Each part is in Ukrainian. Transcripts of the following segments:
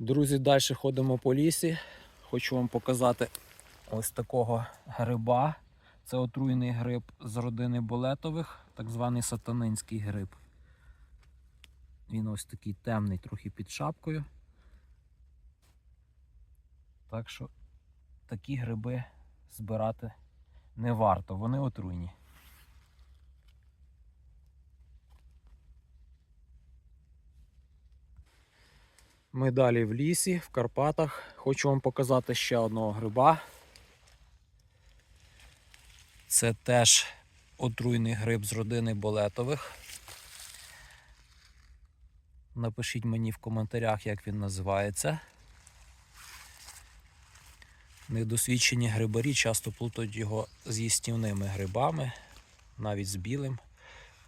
Друзі, далі ходимо по лісі. Хочу вам показати ось такого гриба. Це отруйний гриб з родини болетових, так званий сатанинський гриб. Він ось такий темний, трохи під шапкою. Так що такі гриби збирати не варто, вони отруйні. Ми далі в лісі, в Карпатах. Хочу вам показати ще одного гриба. Це теж отруйний гриб з родини болетових. Напишіть мені в коментарях, як він називається. Недосвідчені грибарі часто плутають його з їстівними грибами, навіть з білим.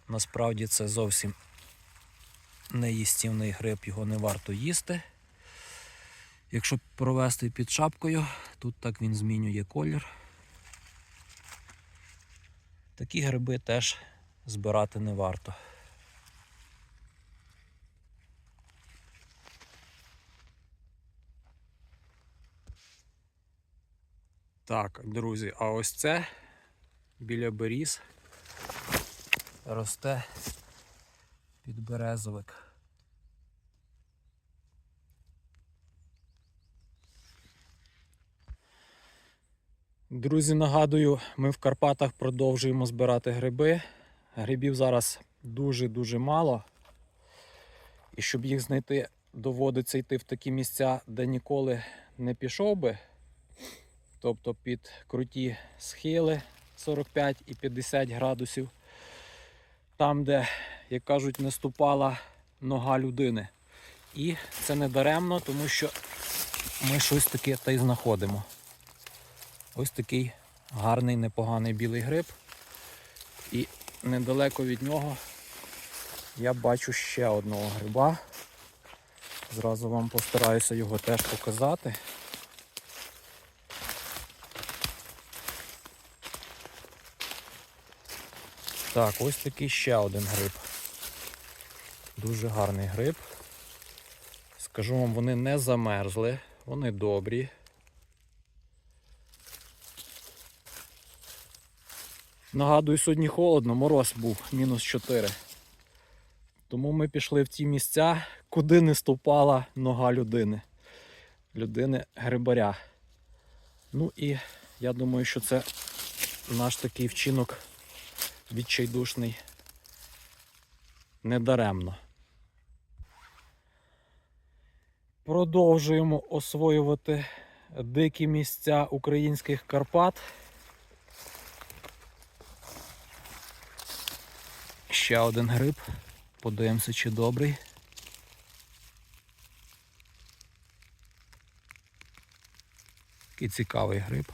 Насправді це зовсім не їстівний гриб, його не варто їсти. Якщо провести під шапкою, тут так він змінює колір. Такі гриби теж збирати не варто. Так, друзі, а ось це біля беріз росте підберезовик. Друзі, нагадую, ми в Карпатах продовжуємо збирати гриби. Грибів зараз дуже-дуже мало. І щоб їх знайти, доводиться йти в такі місця, де ніколи не пішов би. Тобто під круті схили 45 і 50 градусів. Там, де, як кажуть, не ступала нога людини. І це не даремно, тому що ми щось таке та й знаходимо. Ось такий гарний, непоганий білий гриб. І недалеко від нього я бачу ще одного гриба. Зразу вам постараюся його теж показати. Так, ось такий ще один гриб. Дуже гарний гриб. Скажу вам, вони не замерзли, вони добрі. Нагадую, сьогодні холодно, мороз був, мінус 4. Тому ми пішли в ті місця, куди не ступала нога людини. Людини грибаря. Ну і я думаю, що це наш такий вчинок відчайдушний недаремно. Продовжуємо освоювати дикі місця українських Карпат. Ще один гриб. Подивимося, чи добрий. Такий цікавий гриб.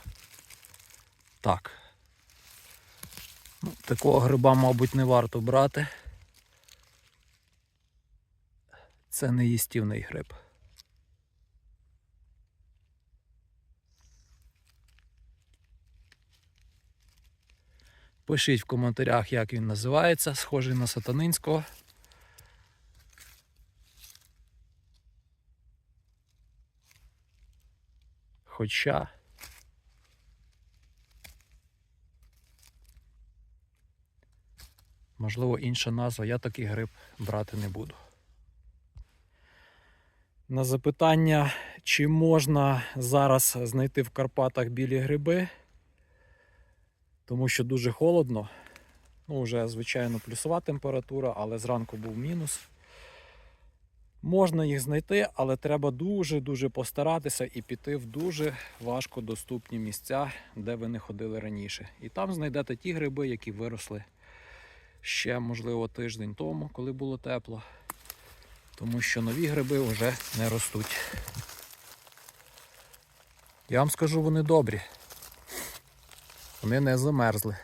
Так. Ну, такого гриба, мабуть, не варто брати. Це не їстівний гриб. Пишіть в коментарях, як він називається, схожий на сатанинського. Хоча Можливо, інша назва, я такий гриб брати не буду. На запитання, чи можна зараз знайти в Карпатах білі гриби, тому що дуже холодно. Ну, вже, звичайно, плюсова температура, але зранку був мінус. Можна їх знайти, але треба дуже-дуже постаратися і піти в дуже важко доступні місця, де ви не ходили раніше. І там знайдете ті гриби, які виросли ще, можливо, тиждень тому, коли було тепло. Тому що нові гриби вже не ростуть. Я вам скажу, вони добрі. Вони не замерзли.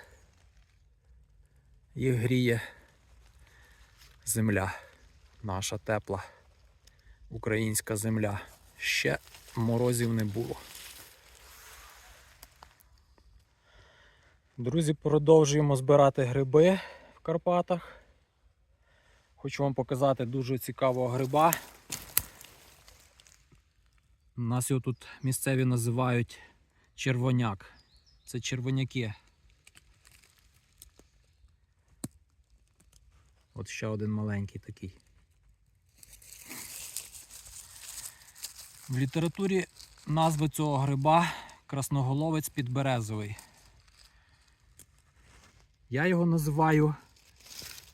Їх гріє земля, наша тепла українська земля. Ще морозів не було. Друзі, продовжуємо збирати гриби в Карпатах. Хочу вам показати дуже цікавого гриба. У нас його тут місцеві називають червоняк. Це червоняки. От ще один маленький такий. В літературі назва цього гриба красноголовець підберезовий. Я його називаю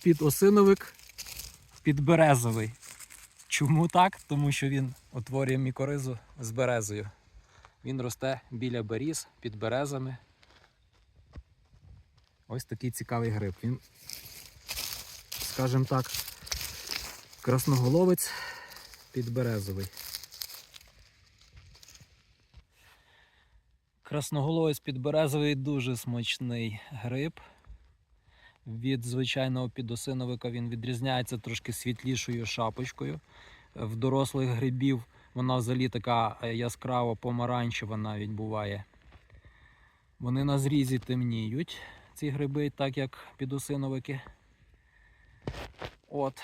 підосиновик підберезовий. Чому так? Тому що він утворює мікоризу з березою. Він росте біля беріз під березами. Ось такий цікавий гриб. Він, скажімо так, красноголовець підберезовий. Красноголовець підберезовий дуже смачний гриб. Від звичайного підосиновика він відрізняється трошки світлішою шапочкою. В дорослих грибів вона взагалі така е, яскраво помаранчева навіть буває. Вони на зрізі темніють, ці гриби, так як підосиновики. От.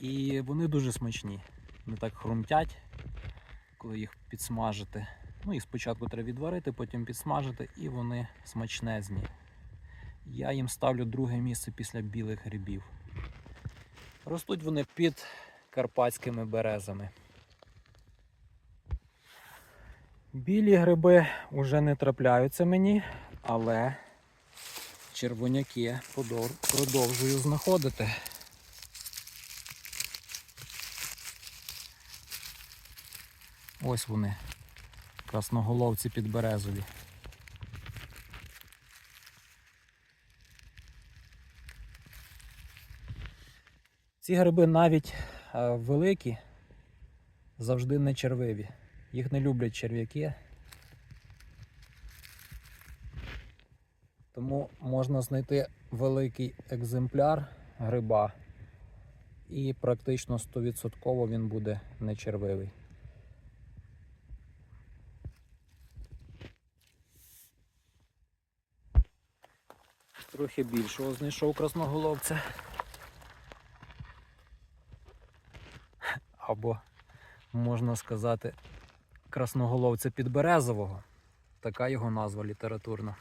І вони дуже смачні. Вони так хрумтять, коли їх підсмажити. Ну, їх спочатку треба відварити, потім підсмажити, і вони смачнезні. Я їм ставлю друге місце після білих грибів. Ростуть вони під карпатськими березами. Білі гриби вже не трапляються мені, але червоняки продовжую знаходити. Ось вони, красноголовці підберезові. Ці гриби навіть е, великі, завжди не червиві. Їх не люблять черв'яки. Тому можна знайти великий екземпляр гриба і практично 100% він буде не червивий. Трохи більшого знайшов красноголовця. або, можна сказати, красноголовця підберезового. Така його назва літературна.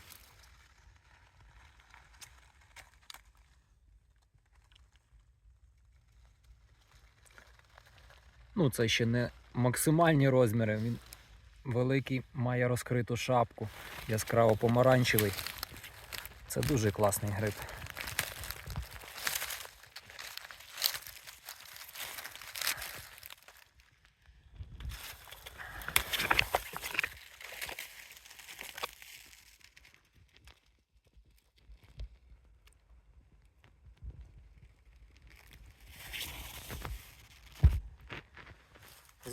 Ну, це ще не максимальні розміри. Він великий, має розкриту шапку, яскраво помаранчевий. Це дуже класний гриб.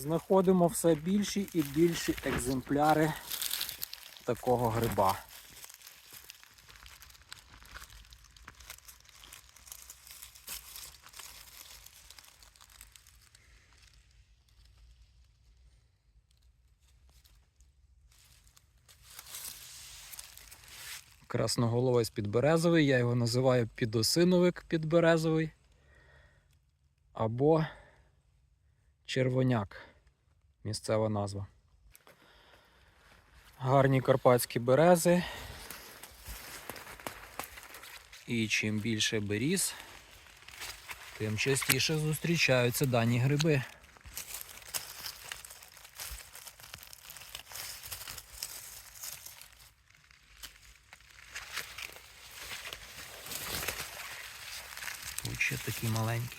Знаходимо все більші і більші екземпляри такого гриба. Красноголовець підберезовий, я його називаю підосиновик підберезовий або червоняк. Місцева назва. Гарні карпатські берези. І чим більше беріз, тим частіше зустрічаються дані гриби. Ось ще такі маленькі.